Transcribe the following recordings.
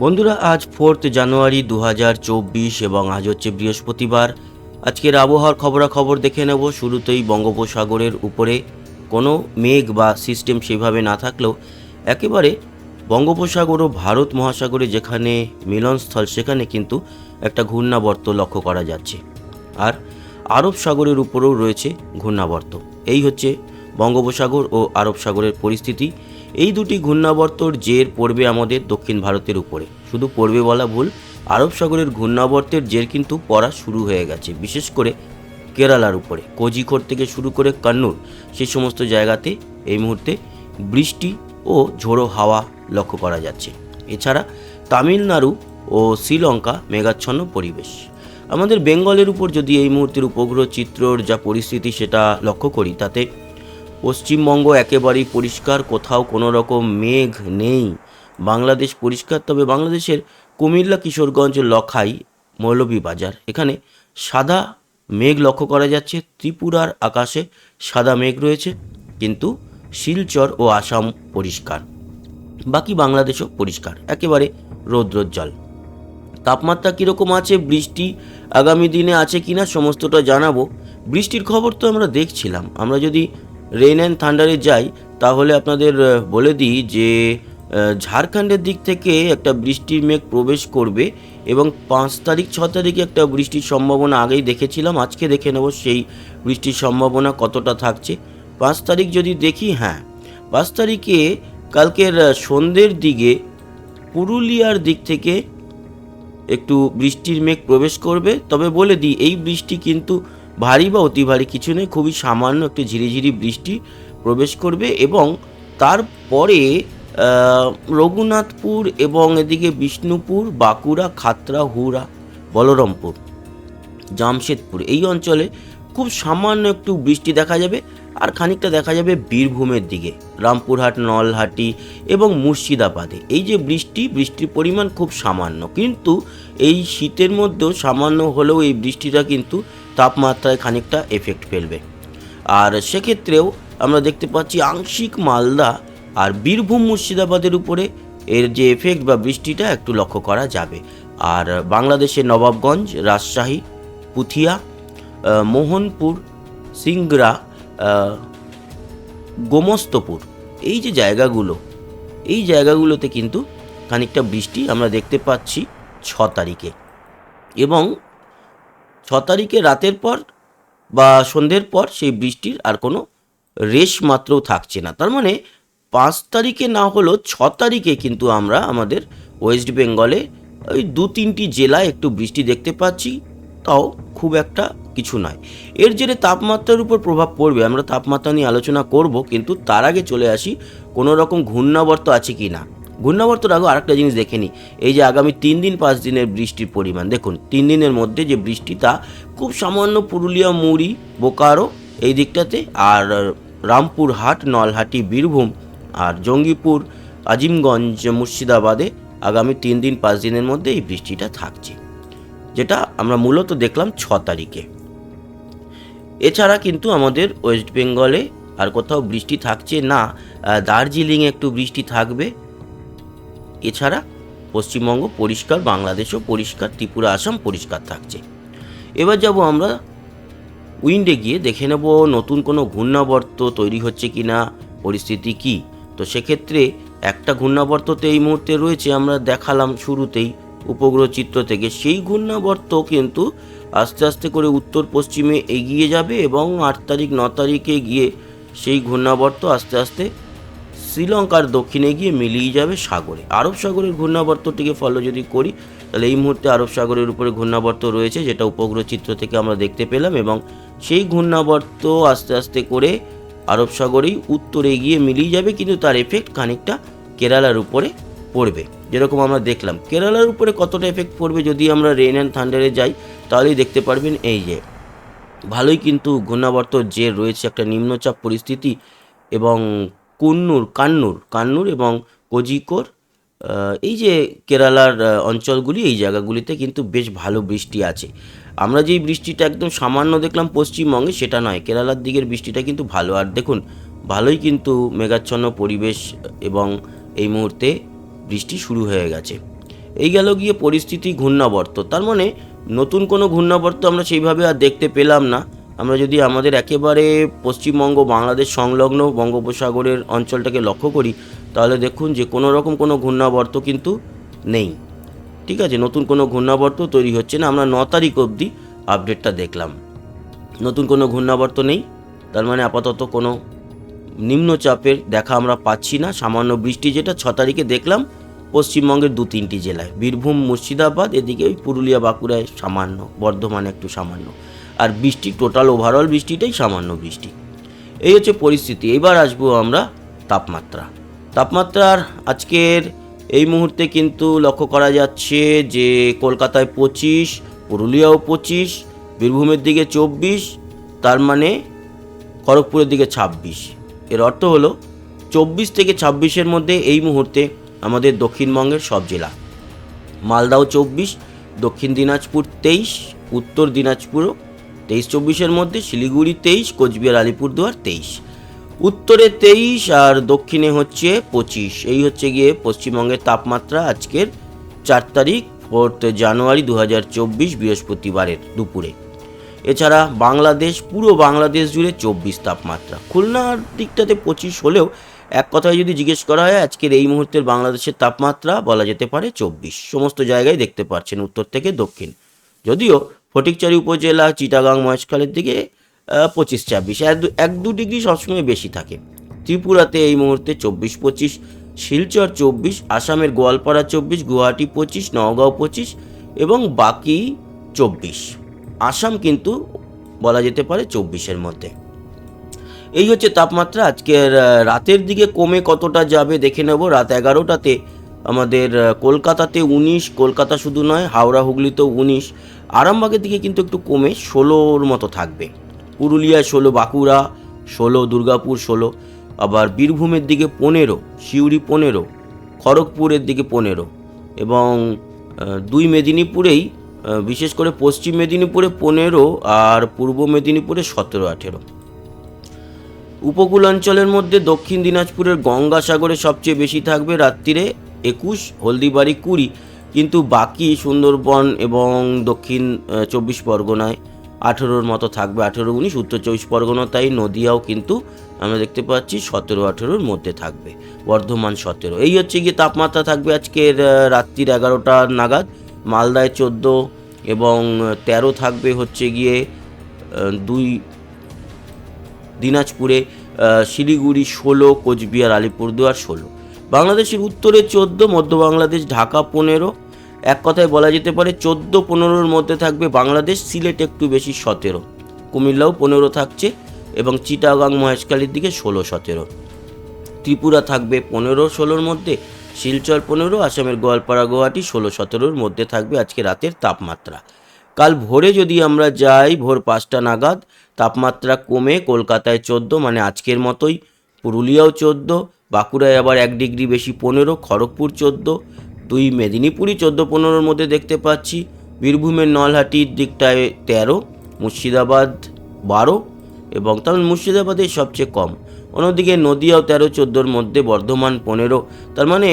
বন্ধুরা, আজ fourth January দু হাজার চব্বিশ এবং আজ হচ্ছে বৃহস্পতিবার। আজকের আবহাওয়ার খবরাখবর দেখে নেব। শুরুতেই বঙ্গোপসাগরের উপরে কোনো মেঘ বা সিস্টেম সেভাবে না থাকলেও একেবারে বঙ্গোপসাগর ও ভারত মহাসাগরে যেখানে মিলনস্থল, সেখানে কিন্তু একটা ঘূর্ণাবর্ত লক্ষ্য করা যাচ্ছে। আর আরব সাগরের উপরেও রয়েছে ঘূর্ণাবর্ত। এই হচ্ছে বঙ্গোপসাগর ও আরব সাগরের পরিস্থিতি। এই দুটি ঘূর্ণাবর্তর জের পড়বে আমাদের দক্ষিণ ভারতের উপরে। শুধু পড়বে বলা ভুল, আরব সাগরের ঘূর্ণাবর্তের জের কিন্তু পড়া শুরু হয়ে গেছে, বিশেষ করে কেরালার উপরে। কোজিকোড থেকে শুরু করে কান্নুর সেই সমস্ত জায়গাতে এই মুহূর্তে বৃষ্টি ও ঝোড়ো হাওয়া লক্ষ্য করা যাচ্ছে। এছাড়া তামিলনাড়ু ও শ্রীলঙ্কা মেঘাচ্ছন্ন পরিবেশ। আমাদের বেঙ্গলের উপর যদি এই মুহূর্তের উপগ্রহ চিত্রর যা পরিস্থিতি সেটা লক্ষ্য করি, তাতে পশ্চিমবঙ্গ একেবারেই পরিষ্কার, কোথাও কোনো রকম মেঘ নেই। বাংলাদেশ পরিষ্কার, তবে বাংলাদেশের কুমিল্লা, কিশোরগঞ্জ, লখাই, মৌলভীবাজার, এখানে সাদা মেঘ লক্ষ্য করা যাচ্ছে। ত্রিপুরার আকাশে সাদা মেঘ রয়েছে, কিন্তু শিলচর ও আসাম পরিষ্কার। বাকি বাংলাদেশও পরিষ্কার, একেবারে রৌদ্রোজ্জ্বল। তাপমাত্রা কীরকম আছে, বৃষ্টি আগামী দিনে আছে কিনা, সমস্তটা জানাব। বৃষ্টির খবর তো আমরা দেখছিলাম। আমরা যদি রেন অ্যান্ড থান্ডারে যাই, তাহলে আপনাদের বলে দিই যে ঝাড়খণ্ডের দিক থেকে একটা বৃষ্টির মেঘ প্রবেশ করবে এবং পাঁচ তারিখ, ছ তারিখে একটা বৃষ্টির সম্ভাবনা আগেই দেখেছিলাম, আজকে দেখে নেব সেই বৃষ্টির সম্ভাবনা কতটা থাকছে। পাঁচ তারিখ যদি দেখি হ্যাঁ পাঁচ তারিখে কালকের সন্ধ্যের দিকে পুরুলিয়ার দিক থেকে একটু বৃষ্টির মেঘ প্রবেশ করবে। তবে বলে দিই, এই বৃষ্টি কিন্তু ভারী বা অতি ভারী, কিছু নেই খুবই সামান্য একটু ঝিরিঝিরি বৃষ্টি প্রবেশ করবে এবং তারপরে রঘুনাথপুর এবং এদিকে বিষ্ণুপুর, বাঁকুড়া, খাতড়া, হুড়া, বলরামপুর, জামশেদপুর, এই অঞ্চলে খুব সামান্য একটু বৃষ্টি দেখা যাবে আর খানিকটা দেখা যাবে বীরভূমের দিকে, রামপুরহাট, নলহাটি এবং মুর্শিদাবাদে। এই যে বৃষ্টি, বৃষ্টির পরিমাণ খুব সামান্য, কিন্তু এই শীতের মধ্যেও সামান্য হলেও এই বৃষ্টিটা কিন্তু তাপমাত্রায় খানিকটা এফেক্ট ফেলবে। আর সেক্ষেত্রেও আমরা দেখতে পাচ্ছি আংশিক মালদা আর বীরভূম মুর্শিদাবাদের উপরে এর যে এফেক্ট বা বৃষ্টিটা একটু লক্ষ্য করা যাবে। আর বাংলাদেশের নবাবগঞ্জ, রাজশাহী, পুথিয়া মোহনপুর সিংগ্রা গোমস্তপুর এই যে জায়গাগুলো, এই জায়গাগুলোতে কিন্তু খানিকটা বৃষ্টি আমরা দেখতে পাচ্ছি ছ তারিখে। এবং ছ তারিখে রাতের পর বা সন্ধ্যের পর সেই বৃষ্টির আর কোনো রেশ মাত্রও থাকছে না। তার মানে পাঁচ তারিখে না হলেও ছ তারিখে কিন্তু আমরা আমাদের ওয়েস্ট বেঙ্গলে ওই দু তিনটি জেলায় একটু বৃষ্টি দেখতে পাচ্ছি, তাও খুব একটা কিছু নয়। এর জেরে তাপমাত্রার উপর প্রভাব পড়বে, আমরা তাপমাত্রা নিয়ে আলোচনা করব, কিন্তু তার আগে চলে আসি কোনো রকম ঘূর্ণাবর্ত আছে কি না। ঘূর্ণাবর্তর আগে আরেকটা জিনিস দেখে নিই এই যে আগামী তিন দিন, পাঁচ দিনের বৃষ্টির পরিমাণ। দেখুন, তিন দিনের মধ্যে যে বৃষ্টি, তা খুব সামান্য পুরুলিয়া, মুড়ি, বোকারো এই দিকটাতে, আর রামপুরহাট, নলহাটি, বীরভূম, আর জঙ্গিপুর, আজিমগঞ্জ, মুর্শিদাবাদে আগামী তিন দিন, পাঁচ দিনের মধ্যে এই বৃষ্টিটা থাকছে, যেটা আমরা মূলত দেখলাম ছ তারিখে। এছাড়া কিন্তু আমাদের ওয়েস্ট বেঙ্গলে আর কোথাও বৃষ্টি থাকছে না। দার্জিলিংয়ে একটু বৃষ্টি থাকবে। এছাড়া পশ্চিমবঙ্গ পরিষ্কার, বাংলাদেশও পরিষ্কার, ত্রিপুরা, আসাম পরিষ্কার থাকছে। এবার যাব আমরা উইন্ডে গিয়ে দেখে নেব নতুন কোনো ঘূর্ণাবর্ত তৈরি হচ্ছে কি না পরিস্থিতি কি? তো সেক্ষেত্রে একটা ঘূর্ণাবর্ত তো এই মুহূর্তে রয়েছে, আমরা দেখালাম শুরুতেই উপগ্রহ চিত্র থেকে। সেই ঘূর্ণাবর্ত কিন্তু আস্তে আস্তে করে উত্তর পশ্চিমে এগিয়ে যাবে এবং আট তারিখ, ন তারিখে গিয়ে সেই ঘূর্ণাবর্ত আস্তে আস্তে শ্রীলঙ্কার দক্ষিণে গিয়ে মিলিয়ে যাবে সাগরে। আরব সাগরের ঘূর্ণাবর্তটিকে ফলো যদি করি, তাহলে এই মুহূর্তে আরব সাগরের উপরে ঘূর্ণাবর্ত রয়েছে, যেটা উপগ্রহ চিত্র থেকে আমরা দেখতে পেলাম এবং সেই ঘূর্ণাবর্ত আস্তে আস্তে করে আরব সাগরেই উত্তরে গিয়ে মিলিয়ে যাবে, কিন্তু তার এফেক্ট খানিকটা কেরালার উপরে পড়বে। যেরকম আমরা দেখলাম, কেরালার উপরে কতটা এফেক্ট পড়বে যদি আমরা রেন অ্যান্ড থান্ডারে যাই, তাহলেই দেখতে পারবেন এই যে, ভালোই কিন্তু ঘূর্ণাবর্ত যে রয়েছে, একটা নিম্নচাপ পরিস্থিতি এবং কুন্নুর, কান্নুর কান্নুর এবং কোজিকোর এই যে কেরালার অঞ্চলগুলি, এই জায়গাগুলিতে কিন্তু বেশ ভালো বৃষ্টি আছে। আমরা যেই বৃষ্টিটা একদম সামান্য দেখলাম পশ্চিমবঙ্গে, সেটা নয়। কেরালার দিকের বৃষ্টিটা কিন্তু ভালো। আর দেখুন, ভালোই কিন্তু মেঘাচ্ছন্ন পরিবেশ এবং এই মুহূর্তে বৃষ্টি শুরু হয়ে গেছে। এই গেল গিয়ে পরিস্থিতি ঘূর্ণাবর্ত। তার মানে নতুন কোনো ঘূর্ণাবর্ত আমরা সেইভাবে আর দেখতে পেলাম না। আমরা যদি আমাদের একেবারে পশ্চিমবঙ্গ, বাংলাদেশ সংলগ্ন বঙ্গোপসাগরের অঞ্চলটাকে লক্ষ্য করি, তাহলে দেখুন যে কোনো রকম কোনো ঘূর্ণাবর্ত কিন্তু নেই। ঠিক আছে? নতুন কোনো ঘূর্ণাবর্ত তৈরি হচ্ছে না। আমরা ন তারিখ অবধি আপডেটটা দেখলাম। নতুন কোনো ঘূর্ণাবর্ত নেই। তার মানে আপাতত কোনো নিম্নচাপের দেখা আমরা পাচ্ছি না। সামান্য বৃষ্টি যেটা ছ তারিখে দেখলাম, পশ্চিমবঙ্গের দু তিনটি জেলায়। বীরভূম, মুর্শিদাবাদ, এদিকে ওই পুরুলিয়া, বাঁকুড়ায় সামান্য, বর্ধমানে একটু সামান্য। আর বৃষ্টি টোটাল ওভারঅল বৃষ্টিটাই সামান্য বৃষ্টি। এই হচ্ছে পরিস্থিতি। এবার আসব আমরা তাপমাত্রা। তাপমাত্রার আজকের এই মুহূর্তে কিন্তু লক্ষ্য করা যাচ্ছে যে কলকাতায় পঁচিশ, পুরুলিয়াও পঁচিশ, বীরভূমের দিকে চব্বিশ, তার মানে খড়গপুরের দিকে ছাব্বিশ। এর অর্থ হলো চব্বিশ থেকে ছাব্বিশের মধ্যে এই মুহূর্তে আমাদের দক্ষিণবঙ্গের সব জেলা। মালদাও চব্বিশ, দক্ষিণ দিনাজপুর তেইশ, উত্তর দিনাজপুরও তেইশ চব্বিশের মধ্যে শিলিগুড়ি তেইশ, কোচবিহার আলিপুরদুয়ার তেইশ। উত্তরে তেইশ আর দক্ষিণে হচ্ছে পঁচিশ। এই হচ্ছে গিয়ে পশ্চিমবঙ্গের তাপমাত্রা আজকের চার তারিখ, ফোর্থ জানুয়ারি দু হাজার চব্বিশ, বৃহস্পতিবারের দুপুরে। এছাড়া বাংলাদেশ, পুরো বাংলাদেশ জুড়ে চব্বিশ তাপমাত্রা। খুলনার দিকটাতে পঁচিশ হলেও এক কথায় যদি জিজ্ঞেস করা হয়, আজকের এই মুহূর্তের বাংলাদেশের তাপমাত্রা বলা যেতে পারে চব্বিশ। সমস্ত জায়গায় দেখতে পাচ্ছেন উত্তর থেকে দক্ষিণ। যদিও ফটিকচারি উপজেলা, চিটাগাং মহেশখালের দিকে পঁচিশ ছাব্বিশ। এক দু- ডিগ্রি সবসময় বেশি থাকে। ত্রিপুরাতে এই মুহূর্তে চব্বিশ পঁচিশ, শিলচর চব্বিশ, আসামের গোয়ালপাড়া চব্বিশ, গুয়াহাটি পঁচিশ, নওগাঁও পঁচিশ এবং বাকি চব্বিশ। আসাম কিন্তু বলা যেতে পারে চব্বিশের মধ্যে। এই হচ্ছে তাপমাত্রা। আজকের রাতের দিকে কমে কতটা যাবে দেখে নেব। রাত এগারোটাতে আমাদের কলকাতাতে উনিশ, কলকাতা শুধু নয়, হাওড়া, হুগলিতেও উনিশ আরামবাগের দিকে কিন্তু একটু কমে ষোলোর মতো থাকবে। পুরুলিয়া ষোলো, বাঁকুড়া ষোলো, দুর্গাপুর ষোলো, আবার বীরভূমের দিকে পনেরো, সিউড়ি পনেরো, খড়গপুরের দিকে পনেরো এবং দুই মেদিনীপুরেই বিশেষ করে পশ্চিম মেদিনীপুরে পনেরো আর পূর্ব মেদিনীপুরে সতেরো, আঠেরো। উপকূলাঞ্চলের মধ্যে দক্ষিণ দিনাজপুরের গঙ্গাসাগরে সবচেয়ে বেশি থাকবে রাত্রিরে একুশ, হলদিবাড়ি কুড়ি। কিন্তু বাকি সুন্দরবন এবং দক্ষিণ চব্বিশ পরগনায় আঠেরোর মতো থাকবে আঠেরো উনিশ, উত্তর চব্বিশ পরগনা তাই নদিয়াও কিন্তু আমরা দেখতে পাচ্ছি সতেরো আঠেরোর মধ্যে থাকবে, বর্ধমান সতেরো। এই হচ্ছে গিয়ে তাপমাত্রা থাকবে আজকের রাত্রির এগারোটা নাগাদ, মালদায় চোদ্দ এবং তেরো থাকবে হচ্ছে গিয়ে দুই দিনাজপুরে শিলিগুড়ি ষোলো, কোচবিহার, আলিপুরদুয়ার ষোলো। বাংলাদেশের উত্তরে চোদ্দ, মধ্য বাংলাদেশ, ঢাকা পনেরো এক কথায় বলা যেতে পারে চোদ্দ পনেরোর মধ্যে থাকবে বাংলাদেশ, সিলেট একটু বেশি সতেরো। কুমিল্লাও পনেরো থাকছে এবং চিটাগাং মহেশখালীর দিকে ষোলো সতেরো। ত্রিপুরা থাকবে পনেরো ষোলোর মধ্যে, শিলচর পনেরো, আসামের গোয়ালপাড়া গুয়াহাটি ষোলো সতেরোর মধ্যে থাকবে আজকে রাতের তাপমাত্রা। কাল ভোরে যদি আমরা যাই ভোর পাঁচটা নাগাদ, তাপমাত্রা কমে কলকাতায় চোদ্দ মানে আজকের মতোই। পুরুলিয়াও চোদ্দ, বাঁকুড়ায় আবার এক ডিগ্রি বেশি পনেরো, খড়গপুর চোদ্দ দুই মেদিনীপুরই চোদ্দ পনেরোর মধ্যে দেখতে পাচ্ছি। বীরভূমের নলহাটির দিকটায় তেরো, মুর্শিদাবাদ বারো এবং তাহলে মুর্শিদাবাদে সবচেয়ে কম। অন্যদিকে নদিয়াও তেরো, চোদ্দোর মধ্যে বর্ধমান পনেরো। তার মানে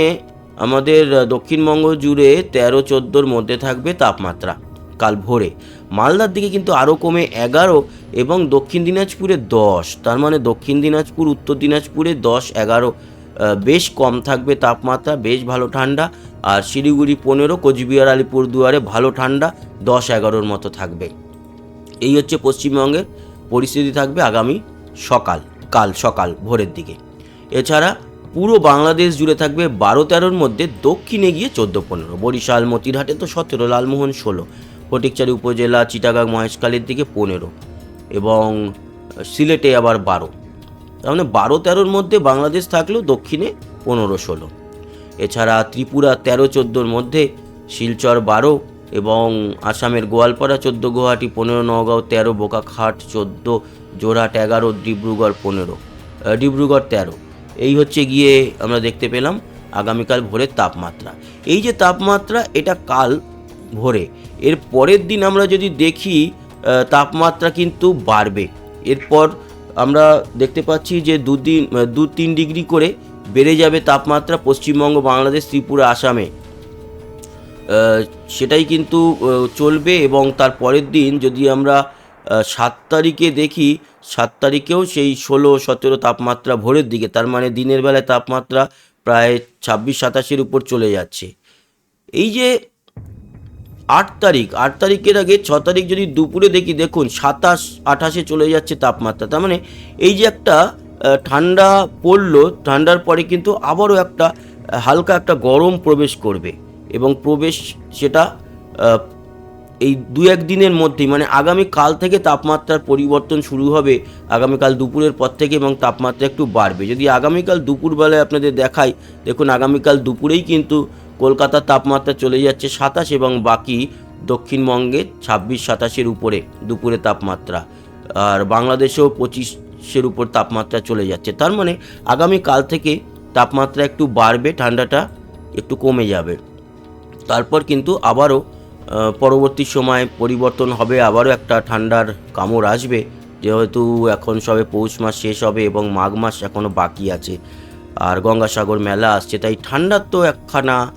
আমাদের দক্ষিণবঙ্গ জুড়ে তেরো, চোদ্দোর মধ্যে থাকবে তাপমাত্রা কাল ভোরে। মালদার দিকে কিন্তু আরও কমে এগারো এবং দক্ষিণ দিনাজপুরে দশ। তার মানে দক্ষিণ দিনাজপুর, উত্তর দিনাজপুরে দশ, এগারো বেশ কম থাকবে তাপমাত্রা, বেশ ভালো ঠান্ডা। আর শিলিগুড়ি পনেরো, কোচবিহার, আলিপুরদুয়ারে ভালো ঠান্ডা, দশ, এগারোর মতো থাকবে। এই হচ্ছে পশ্চিমবঙ্গের পরিস্থিতি থাকবে আগামী সকাল, কাল সকাল ভোরের দিকে। এছাড়া পুরো বাংলাদেশ জুড়ে থাকবে বারো, তেরোর মধ্যে দক্ষিণে গিয়ে চোদ্দ, পনেরো। বরিশাল, মতিরহাটে তো সতেরো, লালমোহন ষোলো। ফটিকচারি, উপজেলা, চিটাগাং, মহেশখালীর দিকে পনেরো। এবং সিলেটে আবার বারো। তার মানে বারো তেরোর মধ্যে বাংলাদেশ থাকলেও দক্ষিণে পনেরো ষোলো। এছাড়া ত্রিপুরা তেরো চোদ্দোর মধ্যে, শিলচর বারো এবং আসামের গোয়ালপাড়া চোদ্দ, গুয়াহাটি পনেরো নগাঁও তেরো, বোকাখাট চোদ্দ, জোরহাট এগারো, ডিব্রুগড় পনেরো ডিব্রুগড় তেরো। এই হচ্ছে গিয়ে আমরা দেখতে পেলাম আগামীকাল ভোরের তাপমাত্রা। এই যে তাপমাত্রা, এটা কাল ভোরে। এর পরের দিন আমরা যদি দেখি তাপমাত্রা কিন্তু বাড়বে। এরপর আমরা দেখতে পাচ্ছি যে দু দিন দু তিন ডিগ্রি করে বেড়ে যাবে তাপমাত্রা পশ্চিমবঙ্গ, বাংলাদেশ, ত্রিপুরা, আসামে। সেটাই কিন্তু চলবে এবং তার পরের দিন যদি আমরা সাত তারিখে দেখি, সাত তারিখেও সেই ষোলো, সতেরো তাপমাত্রা ভোরের দিকে, তার মানে দিনের বেলায় তাপমাত্রা প্রায় ছাব্বিশ, সাতাশের উপর চলে যাচ্ছে। এই যে আট তারিখ, আট তারিখের আগে ছ তারিখ যদি দুপুরে দেখি, দেখুন সাতাশ, আঠাশে চলে যাচ্ছে তাপমাত্রা। তার মানে এই যে একটা ঠান্ডা পড়ল, ঠান্ডার পরে কিন্তু আবারও একটা হালকা একটা গরম প্রবেশ করবে। এবং প্রবেশ সেটা এই দু এক দিনের মধ্যেই মানে আগামী কাল থেকে তাপমাত্রার পরিবর্তন শুরু হবে, আগামীকাল দুপুরের পর থেকে এবং তাপমাত্রা একটু বাড়বে। যদি আগামীকাল দুপুরবেলায় আপনাদের দেখাই, দেখুন আগামীকাল দুপুরেই কিন্তু কলকাতার তাপমাত্রা চলে যাচ্ছে সাতাশ এবং বাকি দক্ষিণবঙ্গে ছাব্বিশ, সাতাশের উপরে দুপুরে তাপমাত্রা। আর বাংলাদেশেও পঁচিশের উপর তাপমাত্রা চলে যাচ্ছে। তার মানে আগামী কাল থেকে তাপমাত্রা একটু বাড়বে, ঠান্ডাটা একটু কমে যাবে। তারপর কিন্তু আবারও পরবর্তী সময় পরিবর্তন হবে, আবারও একটা ঠান্ডার কামড় আসবে। যেহেতু এখন সবে পৌষ মাস শেষ হবে এবং মাঘ মাস এখনও বাকি আছে। আর গঙ্গাসাগর মেলা আসছে, তাই ঠান্ডার তো একখানা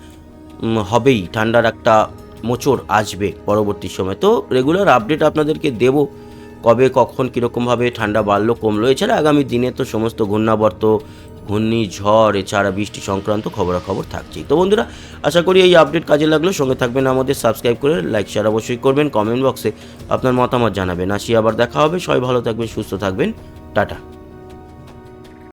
হবেই, ঠান্ডার একটা মোচড় আসবে পরবর্তী সময়। তো রেগুলার আপডেট আপনাদেরকে দেব, কবে, কখন, কীরকমভাবে ঠান্ডা বাড়লো, কমলো। এছাড়া আগামী দিনে তো সমস্ত ঘূর্ণাবর্ত ঘূর্ণিঝড় এছাড়া বৃষ্টি সংক্রান্ত খবরাখবর থাকছেই। তো বন্ধুরা, আশা করি এই আপডেট কাজে লাগল। সঙ্গে থাকবেন আমাদের সাবস্ক্রাইব করে লাইক শেয়ার অবশ্যই করবেন। কমেন্ট বক্সে আপনার মতামত জানাবেন। আসি আবার দেখা হবে। সবাই ভালো থাকবেন, সুস্থ থাকবেন। টাটা।